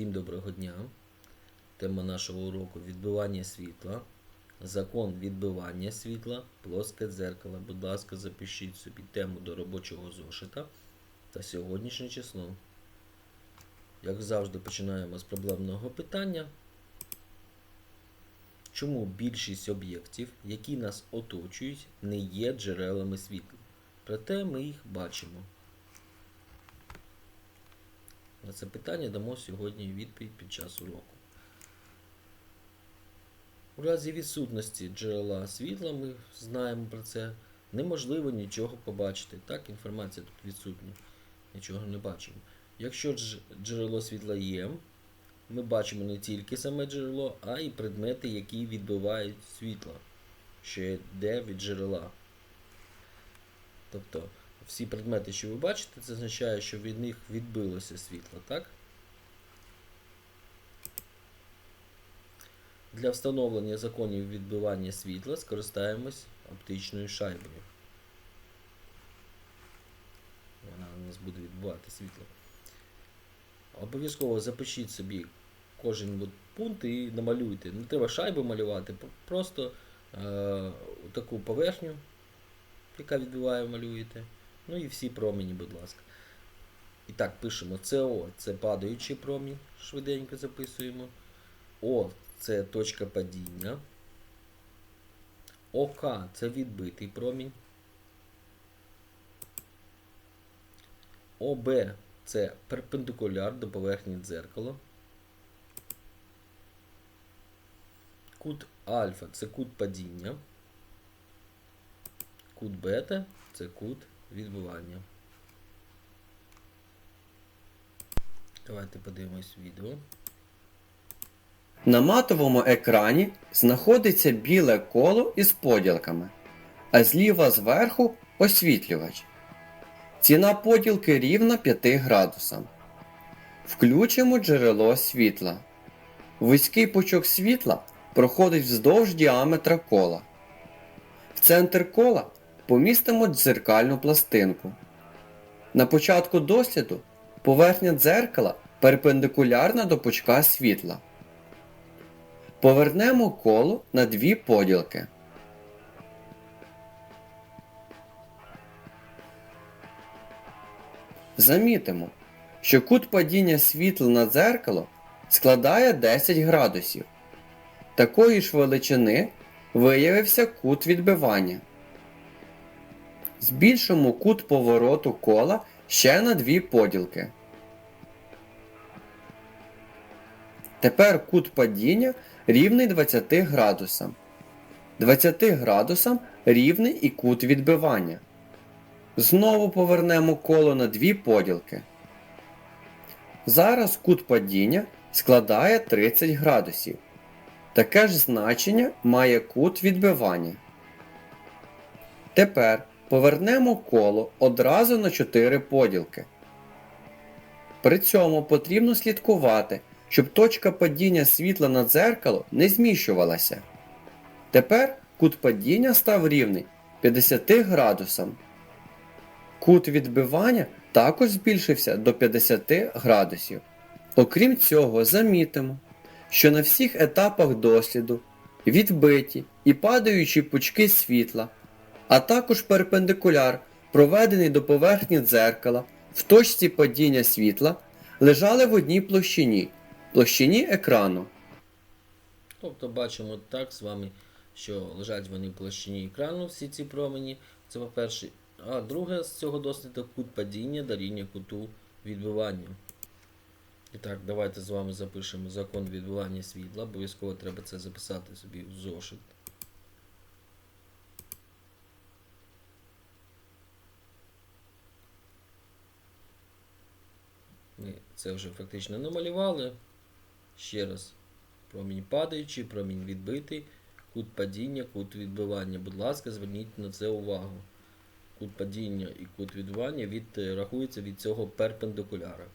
Всім доброго дня. Тема нашого уроку відбивання світла. Закон відбивання світла, плоске дзеркало. Будь ласка, запишіть собі тему до робочого зошита та сьогоднішнє число. Як завжди, починаємо з проблемного питання. Чому більшість об'єктів, які нас оточують, не є джерелами світла? Проте ми їх бачимо. На це питання дамо сьогодні відповідь під час уроку. У разі відсутності джерела світла, ми знаємо про це, неможливо нічого побачити. Так, інформація тут відсутня. Нічого не бачимо. Якщо дж- джерело світла є, ми бачимо не тільки саме джерело, а й предмети, які відбивають світло, що йде від джерела. Тобто всі предмети, що ви бачите, це означає, що від них відбилося світло, так? Для встановлення законів відбивання світла скористаємось оптичною шайбою. Вона у нас буде відбивати світло. Обов'язково запишіть собі кожен пункт і намалюйте. Не треба шайбу малювати, просто е, таку поверхню, яка відбиває, малюєте. Ну і всі промені, будь ласка. І так, пишемо СО це падаючий промінь, швиденько записуємо. О це точка падіння. ОК це відбитий промінь. ОБ це перпендикуляр до поверхні дзеркала. Кут альфа це кут падіння. Кут бета це кут відбивання. Давайте подивимось відео. На матовому екрані знаходиться біле коло із поділками, а зліва зверху освітлювач. Ціна поділки рівна 5 градусам. Включимо джерело світла. Вузький пучок світла проходить вздовж діаметра кола. В центр кола помістимо дзеркальну пластинку. На початку досліду поверхня дзеркала перпендикулярна до пучка світла. Повернемо коло на дві поділки. Замітимо, що кут падіння світла на дзеркало складає 10 градусів. Такої ж величини виявився кут відбивання. Збільшимо кут повороту кола ще на дві поділки. Тепер кут падіння рівний 20 градусам. 20 градусам рівний і кут відбивання. Знову повернемо коло на дві поділки. Зараз кут падіння складає 30 градусів. Таке ж значення має кут відбивання. Тепер повернемо коло одразу на 4 поділки. При цьому потрібно слідкувати, щоб точка падіння світла на дзеркало не зміщувалася. Тепер кут падіння став рівний 50 градусам. Кут відбивання також збільшився до 50 градусів. Окрім цього, замітимо, що на всіх етапах досліду відбиті і падаючі пучки світла, а також перпендикуляр, проведений до поверхні дзеркала в точці падіння світла, лежали в одній площині площині екрану. Тобто бачимо так з вами, що лежать вони в площині екрану, всі ці промені. Це по-перше. А друге з цього досліду кут падіння дорівнює куту відбивання. І так, давайте з вами запишемо закон відбивання світла. Обов'язково треба це записати собі в зошит. Ми це вже фактично намалювали. Ще раз. Промінь падаючий, промінь відбитий, кут падіння, кут відбивання. Будь ласка, зверніть на це увагу. Кут падіння і кут відбивання від, рахується від цього перпендикуляра.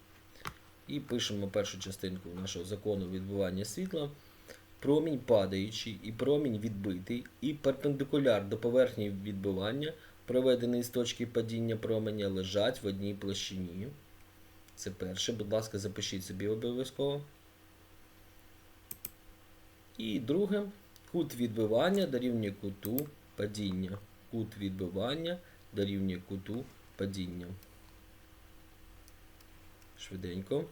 І пишемо першу частинку нашого закону відбивання світла. Промінь падаючий і промінь відбитий, і перпендикуляр до поверхні відбивання, проведений з точки падіння променя, лежать в одній площині. Це перше, будь ласка, запишіть собі обов'язково. І друге, кут відбивання дорівнює куту падіння. Кут відбивання дорівнює куту падіння. Швиденько.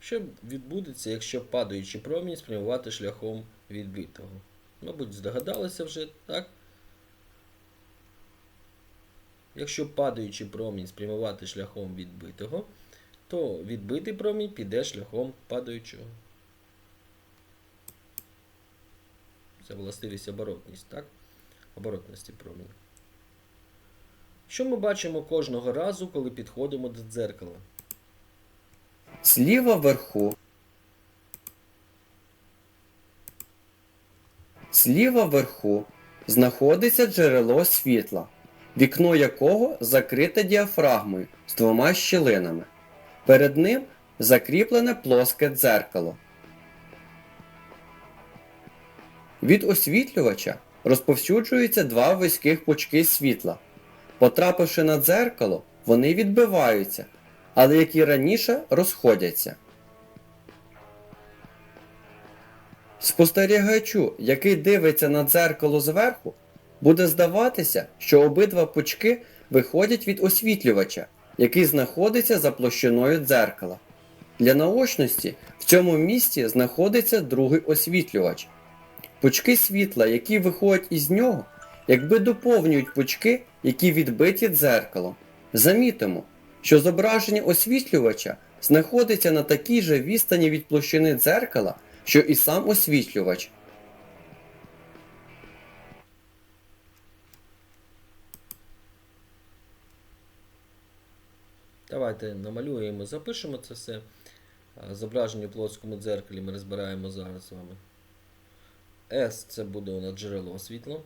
Що відбудеться, якщо падаючий промінь спрямувати шляхом відбитого? Мабуть, здогадалися вже, так? Якщо падаючий промінь спрямувати шляхом відбитого, то відбитий промінь піде шляхом падаючого. Це властивість оборотність, так? Оборотності променя. Що ми бачимо кожного разу, коли підходимо до дзеркала? Зліва вверху. Зліва вверху знаходиться джерело світла, вікно якого закрите діафрагмою з двома щілинами. Перед ним закріплене плоске дзеркало. Від освітлювача розповсюджуються два вузьких пучки світла. Потрапивши на дзеркало, вони відбиваються, але як і раніше розходяться. Спостерігачу, який дивиться на дзеркало зверху, буде здаватися, що обидва пучки виходять від освітлювача, який знаходиться за площиною дзеркала. Для наочності в цьому місці знаходиться другий освітлювач. Пучки світла, які виходять із нього, якби доповнюють пучки, які відбиті дзеркалом. Замітимо, що зображення освітлювача знаходиться на такій же відстані від площини дзеркала, що і сам освітлювач. Давайте намалюємо, запишемо це все. Зображення у плоскому дзеркалі ми розбираємо зараз з вами. S це буде у нас джерело світла.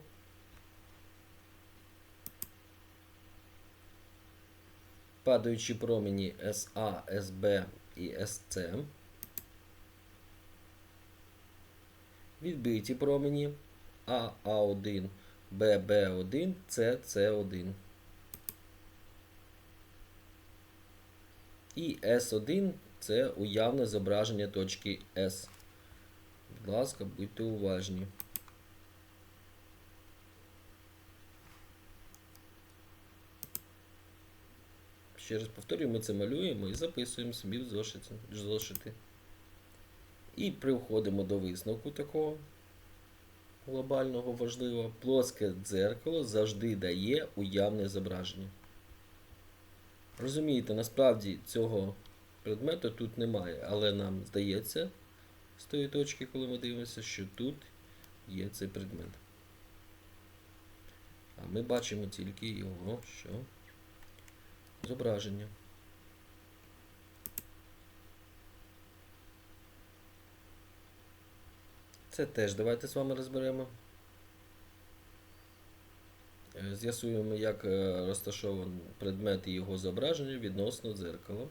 Падаючі промені SA, SB і SC. Відбиті промені AA1, BB1, CC1. І S1 це уявне зображення точки S. Будь ласка, будьте уважні. Ще раз повторюю, ми це малюємо і записуємо собі в зошити. І приходимо до висновку такого глобального важливого. Плоске дзеркало завжди дає уявне зображення. Розумієте, насправді цього предмету тут немає, але нам здається з тої точки, коли ми дивимося, що тут є цей предмет. А ми бачимо тільки його що? Зображення. Це теж давайте з вами розберемо. Е, З'ясуємо, як е, розташований предмет і його зображення відносно дзеркала.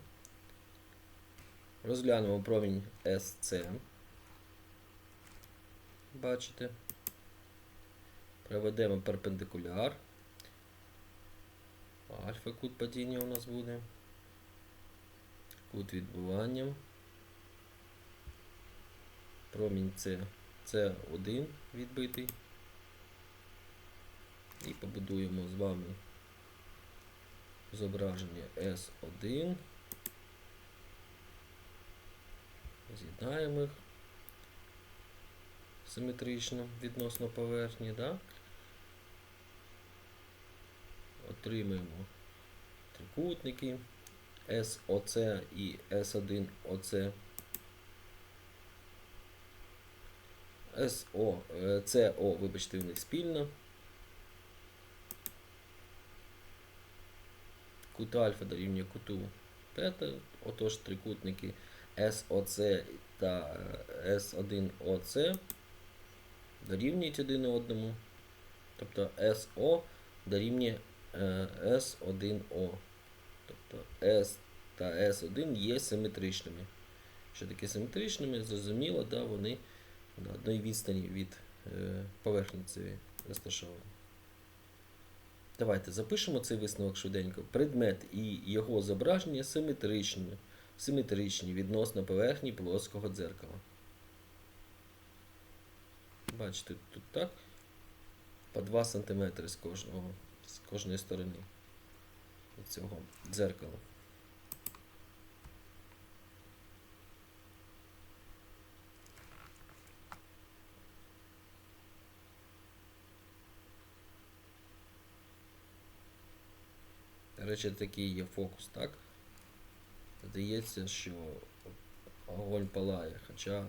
Розглянемо промінь SC. Бачите. Проведемо перпендикуляр. Альфа кут падіння у нас буде. Кут відбивання. Промінь С. С1 відбитий. І побудуємо з вами зображення S1. З'єднаємо їх симетрично відносно поверхні, да? Отримаємо трикутники SOC і S1OC. SO, е, CO, вибачте, у них спільно. Кут альфа дорівнює куту бета, отож трикутники SOC та е, S1OC дорівнюють один одному. Тобто SO дорівнює е, S1O. Тобто S та S1 є симетричними. Що таке симетричними? Зрозуміло, да, вони на одній відстані від е, поверхні цієї розташовані. Давайте запишемо цей висновок швиденько. Предмет і його зображення симетричні, симетричні відносно поверхні плоского дзеркала. Бачите, тут так. По 2 см з кожного, з кожної сторони цього дзеркала. До речі, такий є фокус, так? Здається, що огонь палає, хоча е,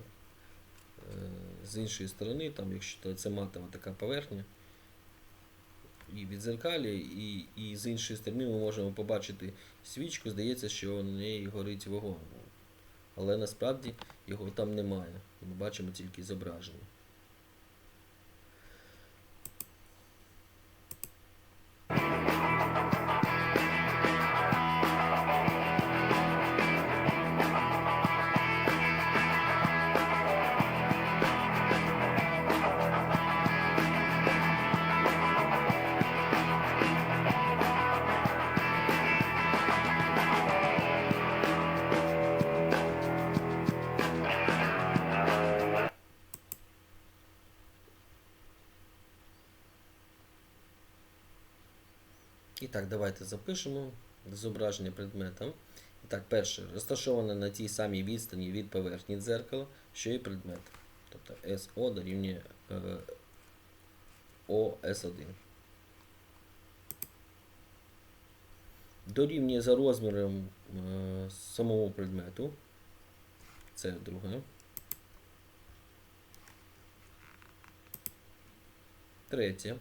з іншої сторони, там, якщо це матова така поверхня, і від зеркалі, і, і з іншої сторони ми можемо побачити свічку, здається, що на неї горить вогонь. Але насправді його там немає. Ми бачимо тільки зображення. Так, давайте запишемо зображення предмета. І так, перше, розташоване на тій самій відстані від поверхні дзеркала, що і предмет. Тобто SO дорівнює е, OS1. Дорівнює за розміром е, самого предмету. Це друге. Третє.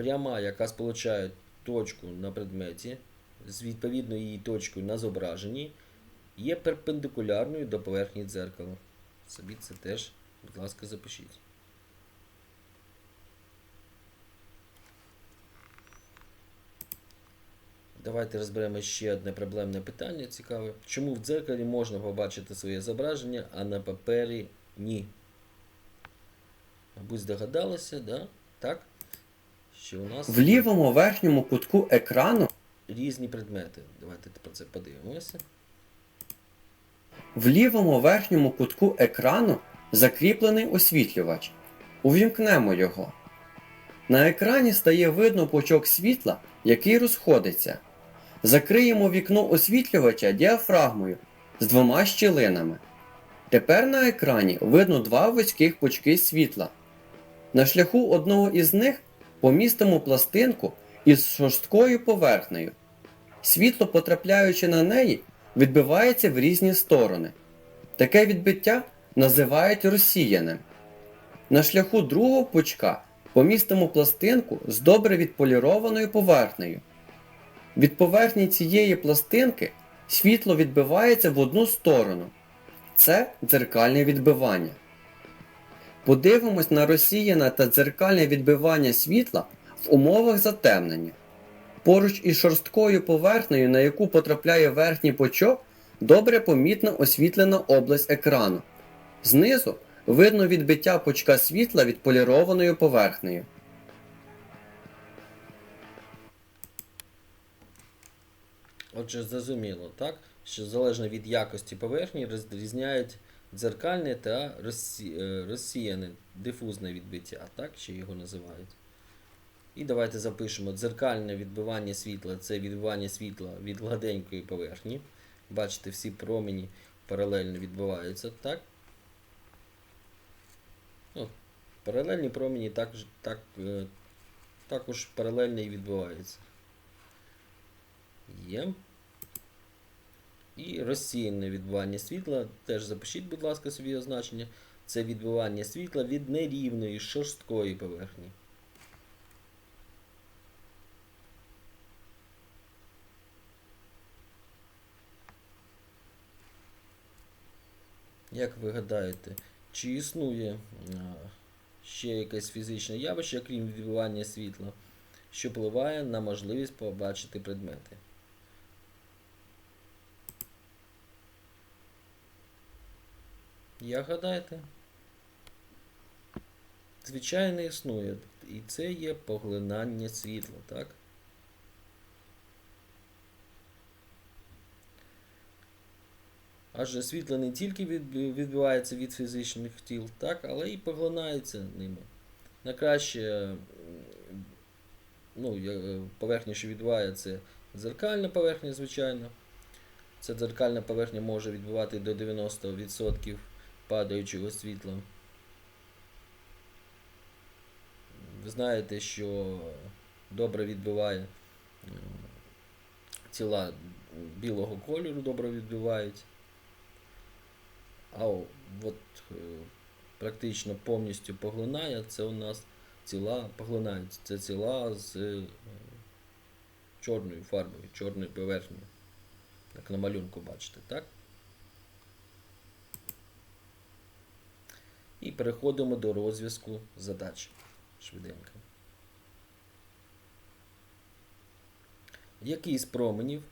Пряма, яка сполучає точку на предметі з відповідною її точкою на зображенні, є перпендикулярною до поверхні дзеркала. Собі це теж, будь ласка, запишіть. Давайте розберемо ще одне проблемне питання цікаве. Чому в дзеркалі можна побачити своє зображення, а на папері ні? Мабуть, здогадалися, да? так? Що у нас В лівому верхньому кутку екрану різні предмети. Давайте про це подивимося. В лівому верхньому кутку екрану закріплений освітлювач. Увімкнемо його. На екрані стає видно пучок світла, який розходиться. Закриємо вікно освітлювача діафрагмою з двома щілинами. Тепер на екрані видно два вузьких пучки світла. На шляху одного із них помістимо пластинку із шорсткою поверхнею. Світло, потрапляючи на неї, відбивається в різні сторони. Таке відбиття називають розсіяним. На шляху другого пучка помістимо пластинку з добре відполірованою поверхнею. Від поверхні цієї пластинки світло відбивається в одну сторону. Це дзеркальне відбивання. Подивимось на розсіяне та дзеркальне відбивання світла в умовах затемнення. Поруч із шорсткою поверхнею, на яку потрапляє верхній пучок, добре помітна освітлена область екрану. Знизу видно відбиття пучка світла відполірованою поверхнею. Отже, зрозуміло, так? Що залежно від якості поверхні розрізняють дзеркальне та е, розсіяне дифузне відбиття, так? Ще його називають. І давайте запишемо дзеркальне відбивання світла це відбивання світла від гладенької поверхні. Бачите, всі промені паралельно відбиваються, так? Ну, паралельні промені також, так, е, також паралельно і відбиваються. Є. І розсіяне відбивання світла. Теж запишіть, будь ласка, собі означення. Це відбивання світла від нерівної шорсткої поверхні. Як ви гадаєте, чи існує а, ще якесь фізичне явище, крім відбивання світла, що впливає на можливість побачити предмети? Як гадаєте? Звичайно, існує. і це є поглинання світла, так? Адже світло не тільки від- відбивається від фізичних тіл, так, але і поглинається ними. На краще ну, е, поверхня, що відбиває, це дзеркальна поверхня, звичайно. Ця дзеркальна поверхня може відбивати до 90% падаючого світла. Ви знаєте, що добре відбиває тіла білого кольору, добре відбивають. А от е, практично повністю поглинає, це у нас тіла поглинають. Це тіла з е, чорною фарбою, чорною поверхнею. Як на малюнку бачите, так? І переходимо до розв'язку задач швиденько. Який з променів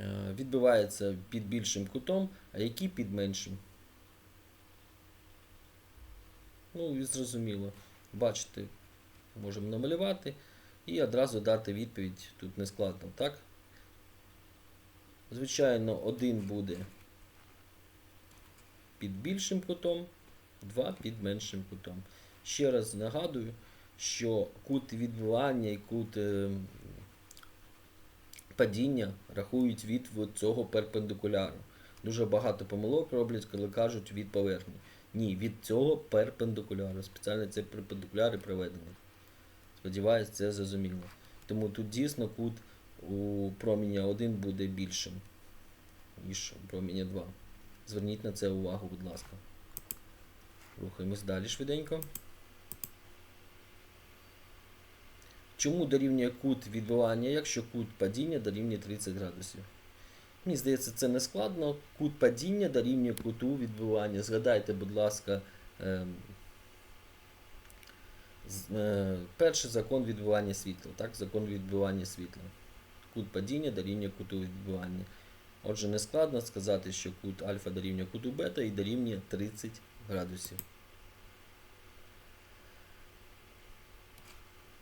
е, відбивається під більшим кутом, а який під меншим? Ну зрозуміло. Бачите, можемо намалювати і одразу дати відповідь тут не складно, так? Звичайно, один буде під більшим кутом, два під меншим кутом. Ще раз нагадую, що кут відбивання і кут е, падіння рахують від цього перпендикуляру. Дуже багато помилок роблять, коли кажуть від поверхні. Ні, від цього перпендикуляру. Спеціально це перпендикуляри проведені. Сподіваюсь, це зрозуміло. Тому тут дійсно кут у проміння 1 буде більшим, ніж у проміння 2. Зверніть на це увагу, будь ласка. Рухаємось далі швиденько. Чому дорівнює кут відбивання, якщо кут падіння дорівнює 30 градусів? Мені здається, це не складно. Кут падіння дорівнює куту відбивання. Згадайте, будь ласка, ем, е, перший закон відбивання світла. Так? Закон відбивання світла. Кут падіння дорівнює куту відбивання. Отже, не складно сказати, що кут альфа дорівнює куту бета і дорівнює 30 градусів.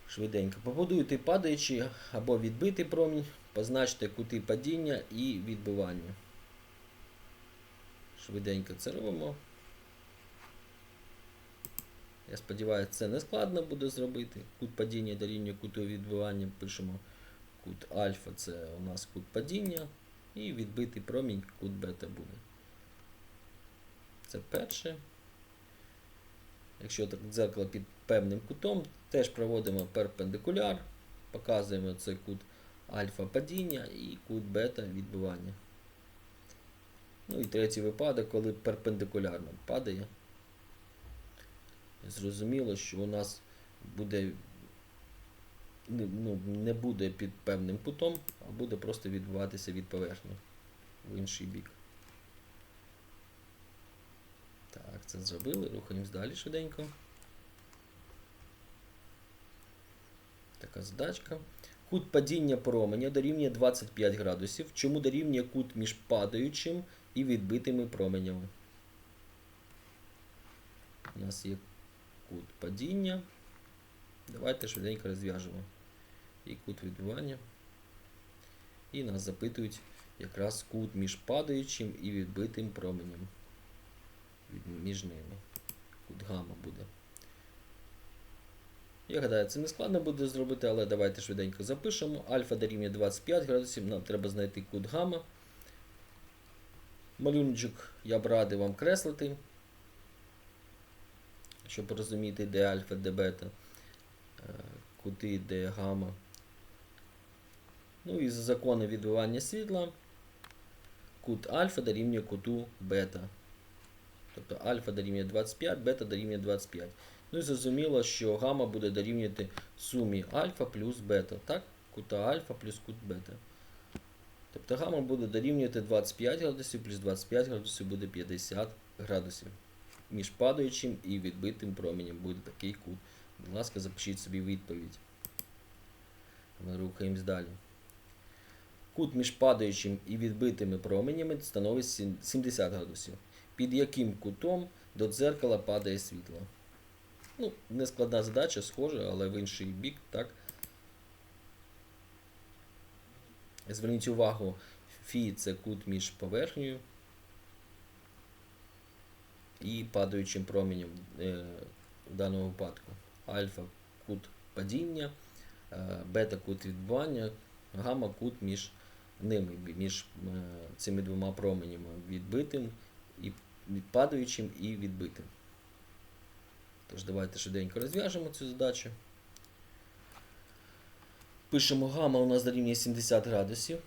Швиденько. Побудуйте падаючий або відбитий промінь, позначте кути падіння і відбивання. Швиденько це робимо. Я сподіваюся, це не складно буде зробити. Кут падіння дорівнює куту відбивання. Пишемо кут альфа, це у нас кут падіння. І відбитий промінь кут бета буде. Це перше. Якщо дзеркало під певним кутом, теж проводимо перпендикуляр, показуємо цей кут альфа падіння і кут бета відбивання. Ну і третій випадок, коли перпендикулярно падає. Зрозуміло, що у нас буде не- ну, не буде під певним кутом, а буде просто відбиватися від поверхні в інший бік. Так, це зробили. Рухаємось далі швиденько. Така задачка. Кут падіння променя дорівнює 25 градусів. Чому дорівнює кут між падаючим і відбитими променями? У нас є кут падіння. Давайте швиденько розв'яжемо. І кут відбивання. І нас запитують якраз кут між падаючим і відбитим променем. Між ними. Кут гамма буде. Я гадаю, це не складно буде зробити, але давайте швиденько запишемо. Альфа дорівнює 25 градусів, нам треба знайти кут гамма. Малюночок я б радий вам креслити, щоб розуміти, де альфа, де бета, е, кути, де гамма. Ну і з закону відбивання світла кут альфа дорівнює куту бета. Тобто альфа дорівнює 25, бета дорівнює 25. Ну і зрозуміло, що гамма буде дорівнювати сумі альфа плюс бета. Так? Кута альфа плюс кут бета. Тобто гамма буде дорівнювати 25 градусів плюс 25 градусів буде 50 градусів. Між падаючим і відбитим променем буде такий кут. Будь ласка, запишіть собі відповідь. Ми рухаємось далі. Кут між падаючим і відбитими променями становить 70 градусів. Під яким кутом до дзеркала падає світло? Ну, не складна задача, схожа, але в інший бік, так. Зверніть увагу, фі це кут між поверхнею і падаючим променем е, в даному випадку. Альфа кут падіння, е, бета кут відбивання, гамма кут між ними, між е, цими двома променями відбитим і від падаючим і відбитим. Тож давайте швиденько розв'яжемо цю задачу. Пишемо гамма у нас дорівнює 70 градусів.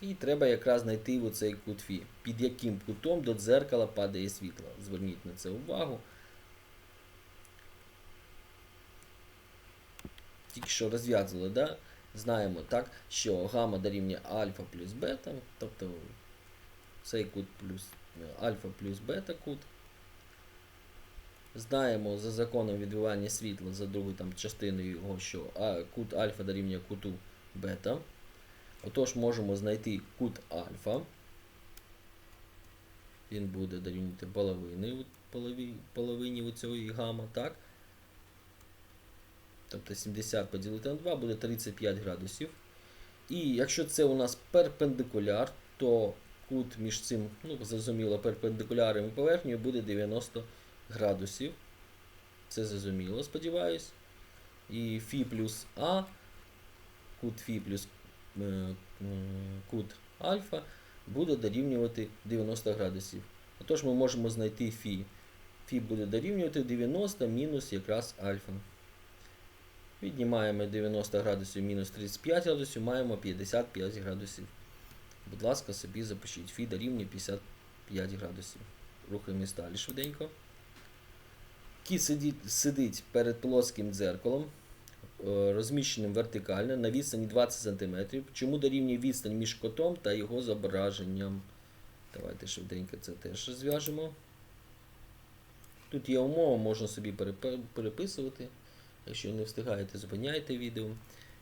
І треба якраз знайти оцей кут Фі. Під яким кутом до дзеркала падає світло. Зверніть на це увагу. Тільки що розв'язали, да? Знаємо так, що гамма дорівнює альфа плюс бета, тобто цей кут плюс е, альфа плюс бета кут. Знаємо за законом відбивання світла за другою там частиною його, що а, кут альфа дорівнює куту бета. Отож можемо знайти кут альфа. Він буде дорівнювати половини, половині, половині цієї гамма, так? Тобто 70 поділити на 2 буде 35 градусів. І якщо це у нас перпендикуляр, то кут між цим, ну, зрозуміло, перпендикуляром і поверхнею буде 90 градусів. Це зрозуміло, сподіваюсь. І Фі плюс А, кут Фі плюс е, е, кут альфа буде дорівнювати 90 градусів. Отож ми можемо знайти Фі. Фі буде дорівнювати 90 мінус якраз альфа. Віднімаємо 90 градусів мінус 35 градусів, маємо 55 градусів. Будь ласка, собі запишіть. Фі дорівнює 55 градусів. Рухаємось далі швиденько. Кіт сидить, сидить перед плоским дзеркалом, е, розміщеним вертикально на відстані 20 см. Чому дорівнює відстань між котом та його зображенням? Давайте швиденько це теж зв'яжемо. Тут є умова, можна собі переписувати. Якщо не встигаєте, зупиняйте відео.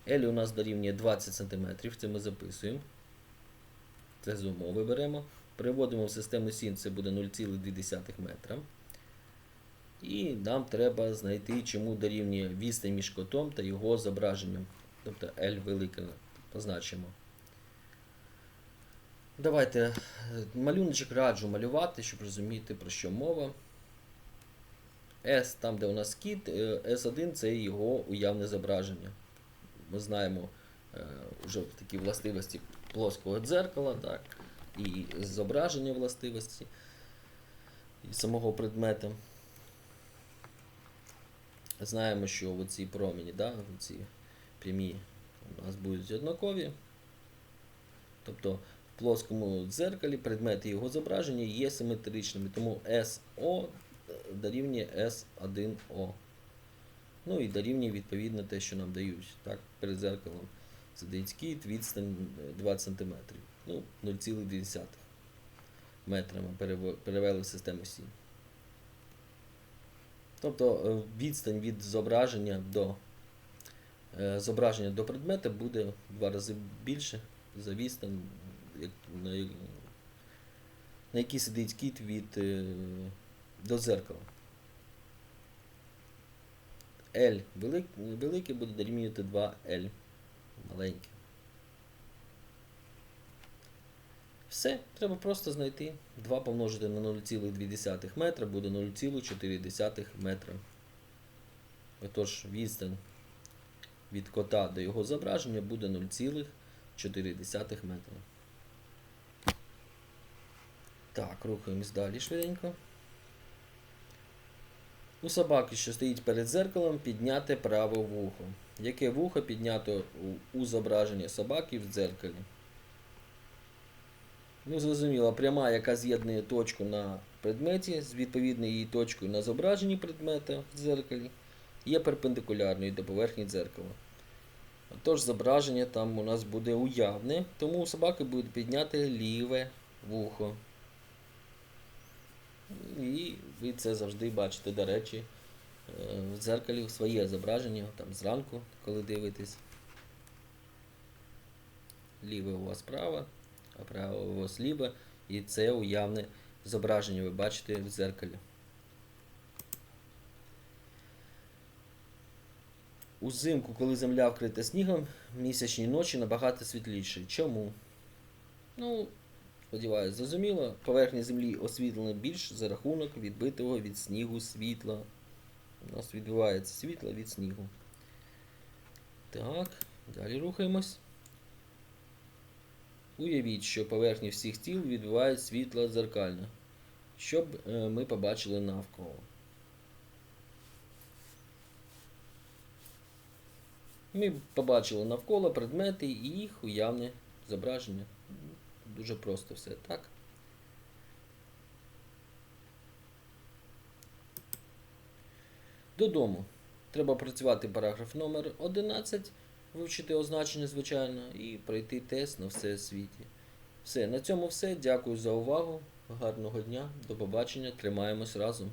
L у нас дорівнює 20 см, це ми записуємо. Це з умови беремо. Переводимо в систему сін, це буде 0,2 метра. І нам треба знайти, чому дорівнює відстань між котом та його зображенням. Тобто L велике позначимо. Давайте е, малюночок раджу малювати, щоб розуміти, про що мова. S, там, де у нас кіт, е, S1 це його уявне зображення. Ми знаємо е, вже такі властивості плоского дзеркала, так, і зображення властивості і самого предмета. Знаємо, що оці промені, да, ці прямі у нас будуть однакові. Тобто в плоскому дзеркалі предмети його зображення є симетричними, тому SO дорівнює S1O. Ну і дорівнює відповідно те, що нам дають. Так, перед зеркалом сидить кіт, відстань е, 20 см. Ну, 0,2 метра ми перевели в систему Сі. Тобто е, відстань від зображення до е, зображення до предмета буде в два рази більше за відстань, на, я- на якій сидить кіт від е, до дзеркала. L велик, велике буде дорівнювати 2L маленьке. Все, треба просто знайти. 2 помножити на 0,2 метра буде 0,4 метра. Отож, відстань від кота до його зображення буде 0,4 метра. Так, рухаємось далі швиденько. У собаки, що стоїть перед зеркалом, підняте праве вухо. Яке вухо піднято у, зображення собаки в дзеркалі? Ну, зрозуміло, пряма, яка з'єднує точку на предметі з відповідною її точкою на зображенні предмета в дзеркалі, є перпендикулярною до поверхні дзеркала. Отож, зображення там у нас буде уявне, тому у собаки буде підняти ліве вухо. І ви це завжди бачите, до речі, е, в дзеркалі своє зображення, там зранку, коли дивитесь. Ліве у вас право, а право у вас ліве, і це уявне зображення ви бачите в дзеркалі. Узимку, коли земля вкрита снігом, місячні ночі набагато світліші. Чому? Ну, сподіваюся, зрозуміло. Поверхня землі освітлена більш за рахунок відбитого від снігу світла. У нас відбивається світло від снігу. Так, далі рухаємось. Уявіть, що поверхні всіх тіл відбивають світло дзеркально, щоб е, ми побачили навколо. Ми побачили навколо предмети і їх уявне зображення. Дуже просто все, так? Додому. Треба працювати параграф номер 11, вивчити означення, звичайно, і пройти тест на все світі. Все, на цьому все. Дякую за увагу. Гарного дня, до побачення. Тримаємось разом.